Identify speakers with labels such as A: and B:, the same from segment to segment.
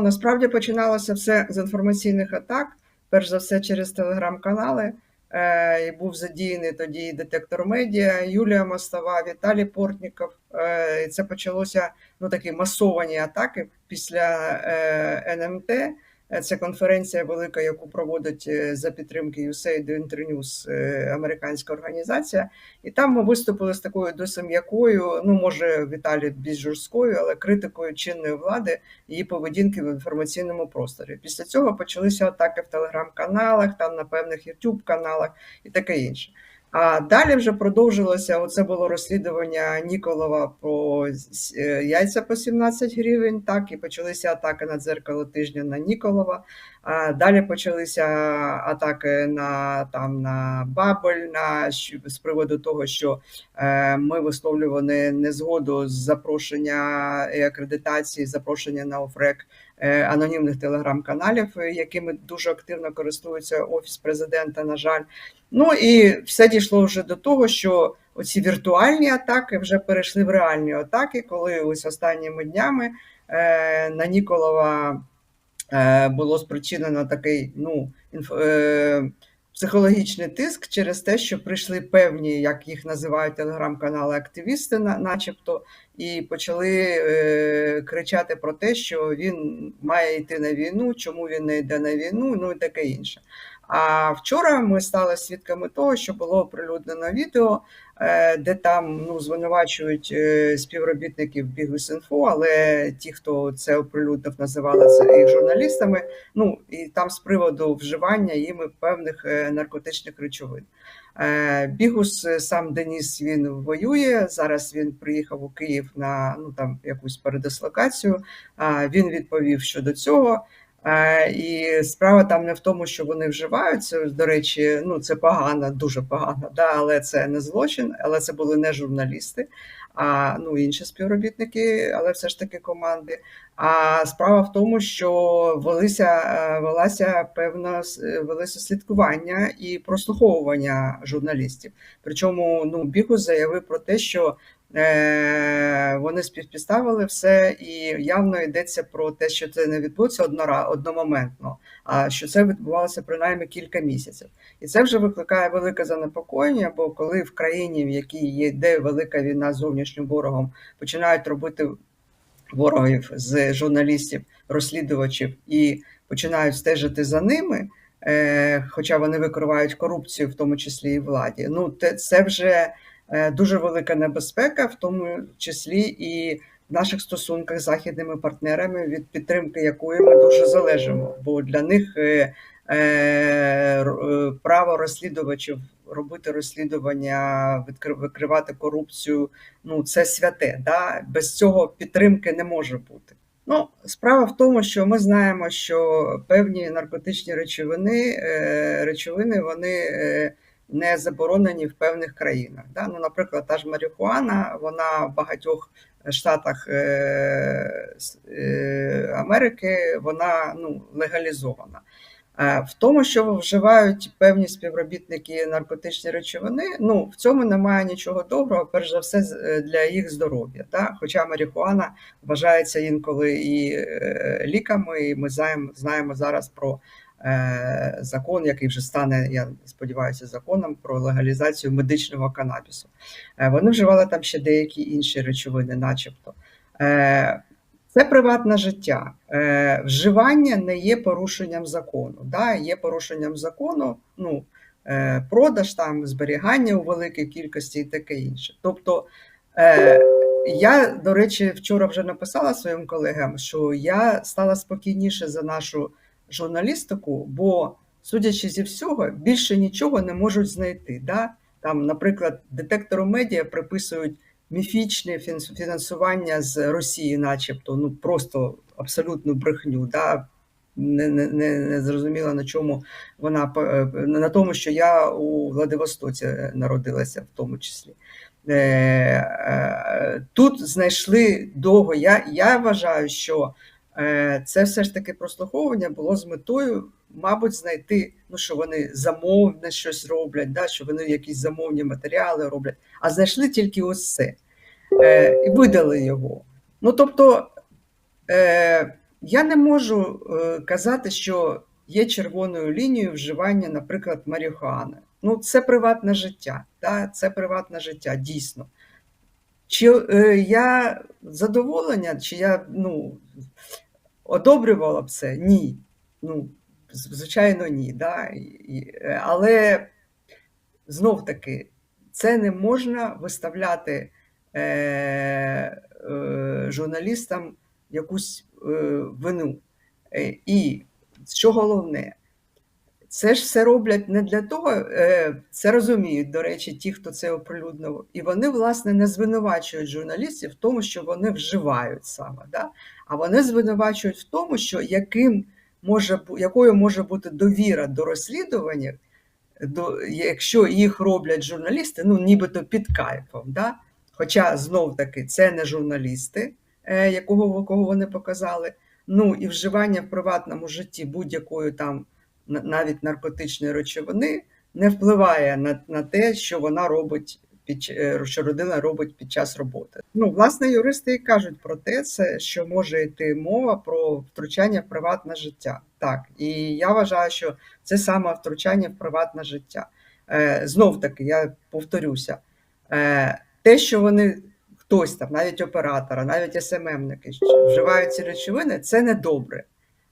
A: Насправді починалося все з інформаційних атак, перш за все через телеграм-канали. Е, І був задіяний тоді детектор медіа, Юлія Мостова, Віталій Портніков. Е, І це почалося ну такі масовані атаки після е, НМТ. Е, Це конференція велика, яку проводить е, за підтримки USAID Internews, е, американська організація. І там ми виступили з такою досить м'якою, ну може Віталій більш жорсткою, але критикою чинної влади її поведінки в інформаційному просторі. Після цього почалися атаки в телеграм-каналах, там на певних youtube каналах і таке інше. А далі вже продовжилося. Оце було розслідування Ніколова про е, яйця по 17 гривень. Так і почалися атаки на дзеркало тижня на Ніколова. А далі почалися атаки на там на Бабель, на з приводу того, що е, ми висловлювали незгоду з запрошення і акредитації, запрошення на ОФРЕК анонімних телеграм-каналів, е, якими дуже активно користується офіс президента. На жаль, ну і все дійшло вже до того, що оці віртуальні атаки вже перейшли в реальні атаки, коли ось останніми днями е, на Ніколова е, було спричинено такий ну, інф, е, психологічний тиск через те, що прийшли певні, як їх називають телеграм-канали, активісти, на- начебто, і почали е, кричати про те, що він має йти на війну, чому він не йде на війну, ну і таке інше. А вчора ми стали свідками того, що було оприлюднено відео, е, де там ну, звинувачують е, співробітників Бігус.Інфо, але ті, хто це оприлюднив, називали це їх журналістами. Ну і там з приводу вживання їми певних е, наркотичних речовин. Бігус сам Деніс він воює. Зараз він приїхав у Київ на ну там якусь передислокацію. Він відповів щодо цього. Е, І справа там не в тому, що вони вживають це. До речі, ну це погано, дуже погано, да, але це не злочин, але це були не журналісти, а ну інші співробітники, але все ж таки команди. А справа в тому, що велися, е, велася певна с- велося слідкування і прослуховування журналістів. Причому ну Бігус заявив про те, що е, вони співпідставили все, і явно йдеться про те, що це не відбудеться однора одномоментно, а що це відбувалося принаймні кілька місяців. І це вже викликає велике занепокоєння, бо коли в країні, в якій є йде велика війна з зовнішнім ворогом, починають робити ворогів з журналістів, розслідувачів і починають стежити за ними. е, Хоча вони викривають корупцію, в тому числі і владі. Ну, це вже е, дуже велика небезпека, в тому числі і в наших стосунках з західними партнерами, від підтримки якої ми дуже залежимо. Бо для них е, е, е, право розслідувачів робити розслідування, викривати корупцію ну це святе. Да? Без цього підтримки не може бути. Ну, справа в тому, що ми знаємо, що певні наркотичні речовини, е, речовини вони е, не заборонені в певних країнах. Да? Ну, наприклад, та ж марихуана, вона в багатьох штатах е, е, Америки вона ну, легалізована. Е, В тому, що вживають певні співробітники наркотичні речовини, ну в цьому немає нічого доброго, перш за все, для їх здоров'я. Да? Хоча марихуана вважається інколи і ліками, і ми знаємо, знаємо зараз про закон, який вже стане, я сподіваюся, законом про легалізацію медичного канабісу. Е, Вони вживали там ще деякі інші речовини, начебто. Е, це приватне життя. Е, Вживання не є порушенням закону. Да? Є порушенням закону, ну, е, продаж, там, зберігання у великій кількості і таке інше. Тобто, е, я, до речі, вчора вже написала своїм колегам, що я стала спокійніше за нашу журналістику, бо, судячи зі всього, більше нічого не можуть знайти. Да? Там, наприклад, детектору медіа приписують міфічне фінансування з Росії, начебто, ну просто абсолютну брехню. Да? Не, не, не, зрозуміла на чому вона е, на тому, що я у Владивостоці народилася, в тому числі. Е, е, Тут знайшли довго. Я, я вважаю, що це все ж таки прослуховування було з метою, мабуть, знайти, ну що вони замовне щось роблять, да, що вони якісь замовні матеріали роблять, а знайшли тільки ось це е, і видали його. Ну тобто, е, я не можу е, казати, що є червоною лінією вживання, наприклад, марихуани. Ну, це приватне життя. Да? Це приватне життя, дійсно. Чи е, я задоволення, чи я ну, одобрювала б це? Ні. Ну, звичайно, ні. Да? Але знов таки, це не можна виставляти е, е, журналістам якусь е, вину. Е, і що головне, це ж все роблять не для того, е, це розуміють, до речі, ті, хто це оприлюднив, і вони, власне, не звинувачують журналістів в тому, що вони вживають саме, да? а вони звинувачують в тому, що яким може, якою може бути довіра до розслідування, до, якщо їх роблять журналісти, ну нібито під кайфом. Да? Хоча знов таки це не журналісти, е, якого кого вони показали. Ну і вживання в приватному житті будь-якої там навіть наркотичної речовини не впливає на, на те, що вона робить під е, що людина робить під час роботи. Ну, власне, юристи і кажуть про те, це що може йти мова про втручання в приватне життя. Так, і я вважаю, що це саме втручання в приватне життя. Е, знов таки, я повторюся, е, те, що вони хтось там, навіть оператора, навіть СММники вживають ці речовини, це не добре.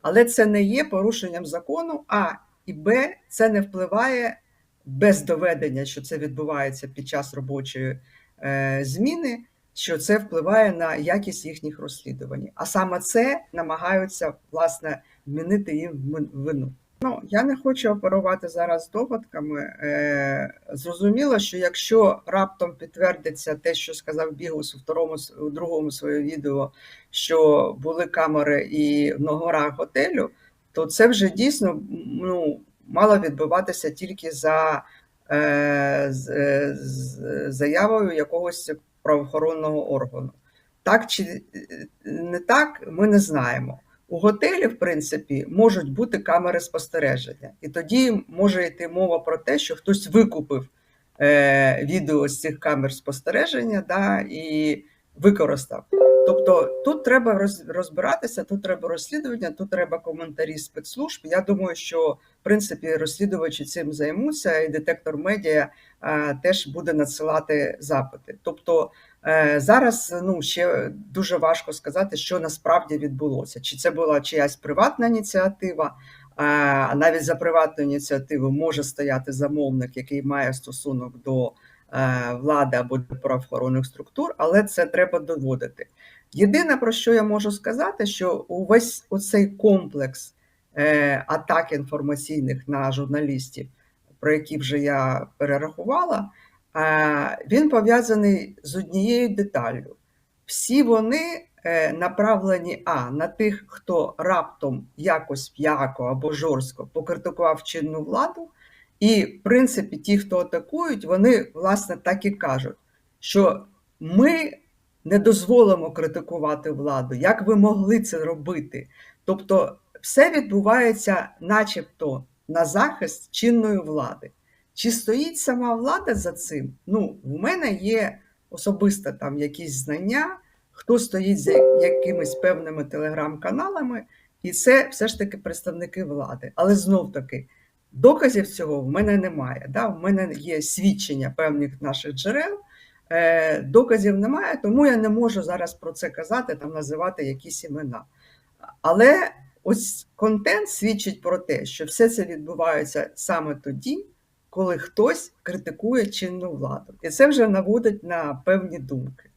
A: Але це не є порушенням закону. А і Б, це не впливає без доведення, що це відбувається під час робочої е, зміни, що це впливає на якість їхніх розслідувань. А саме це намагаються власне вмінити їм вину. Ну, я не хочу оперувати зараз догадками. Е, зрозуміло, що якщо раптом підтвердиться те, що сказав Бігус у второму у другому своєму відео, що були камери і в номерах готелю, то це вже дійсно ну, мало відбуватися тільки за е, з, е, з заявою якогось правоохоронного органу. Так чи е, не так, ми не знаємо. У готелі, в принципі, можуть бути камери спостереження, і тоді може йти мова про те, що хтось викупив е, відео з цих камер спостереження да, і використав. Тобто тут треба роз, розбиратися, тут треба розслідування, тут треба коментарі спецслужб. Я думаю, що в принципі розслідувачі цим займуться, і детектор медіа е, теж буде надсилати запити. Тобто Зараз ну ще дуже важко сказати, що насправді відбулося. Чи це була чиясь приватна ініціатива, е, а навіть за приватну ініціативу може стояти замовник, який має стосунок до е, влади або до правоохоронних структур, але це треба доводити. Єдине про що я можу сказати, що увесь оцей комплекс е, атак інформаційних на журналістів, про які вже я перерахувала. Він пов'язаний з однією деталлю. Всі вони е, направлені а на тих, хто раптом якось м'яко або жорстко покритикував чинну владу. І, в принципі, ті, хто атакують, вони власне так і кажуть, що ми не дозволимо критикувати владу, як ви могли це робити. Тобто, все відбувається, начебто, на захист чинної влади. Чи стоїть сама влада за цим? Ну, в мене є особисто там якісь знання, хто стоїть за якимись певними телеграм-каналами, і це все ж таки представники влади. Але знов таки, доказів цього в мене немає. Да? В мене є свідчення певних наших джерел, е, доказів немає, тому я не можу зараз про це казати, там називати якісь імена. Але ось контент свідчить про те, що все це відбувається саме тоді, коли хтось критикує чинну владу. І це вже наводить на певні думки.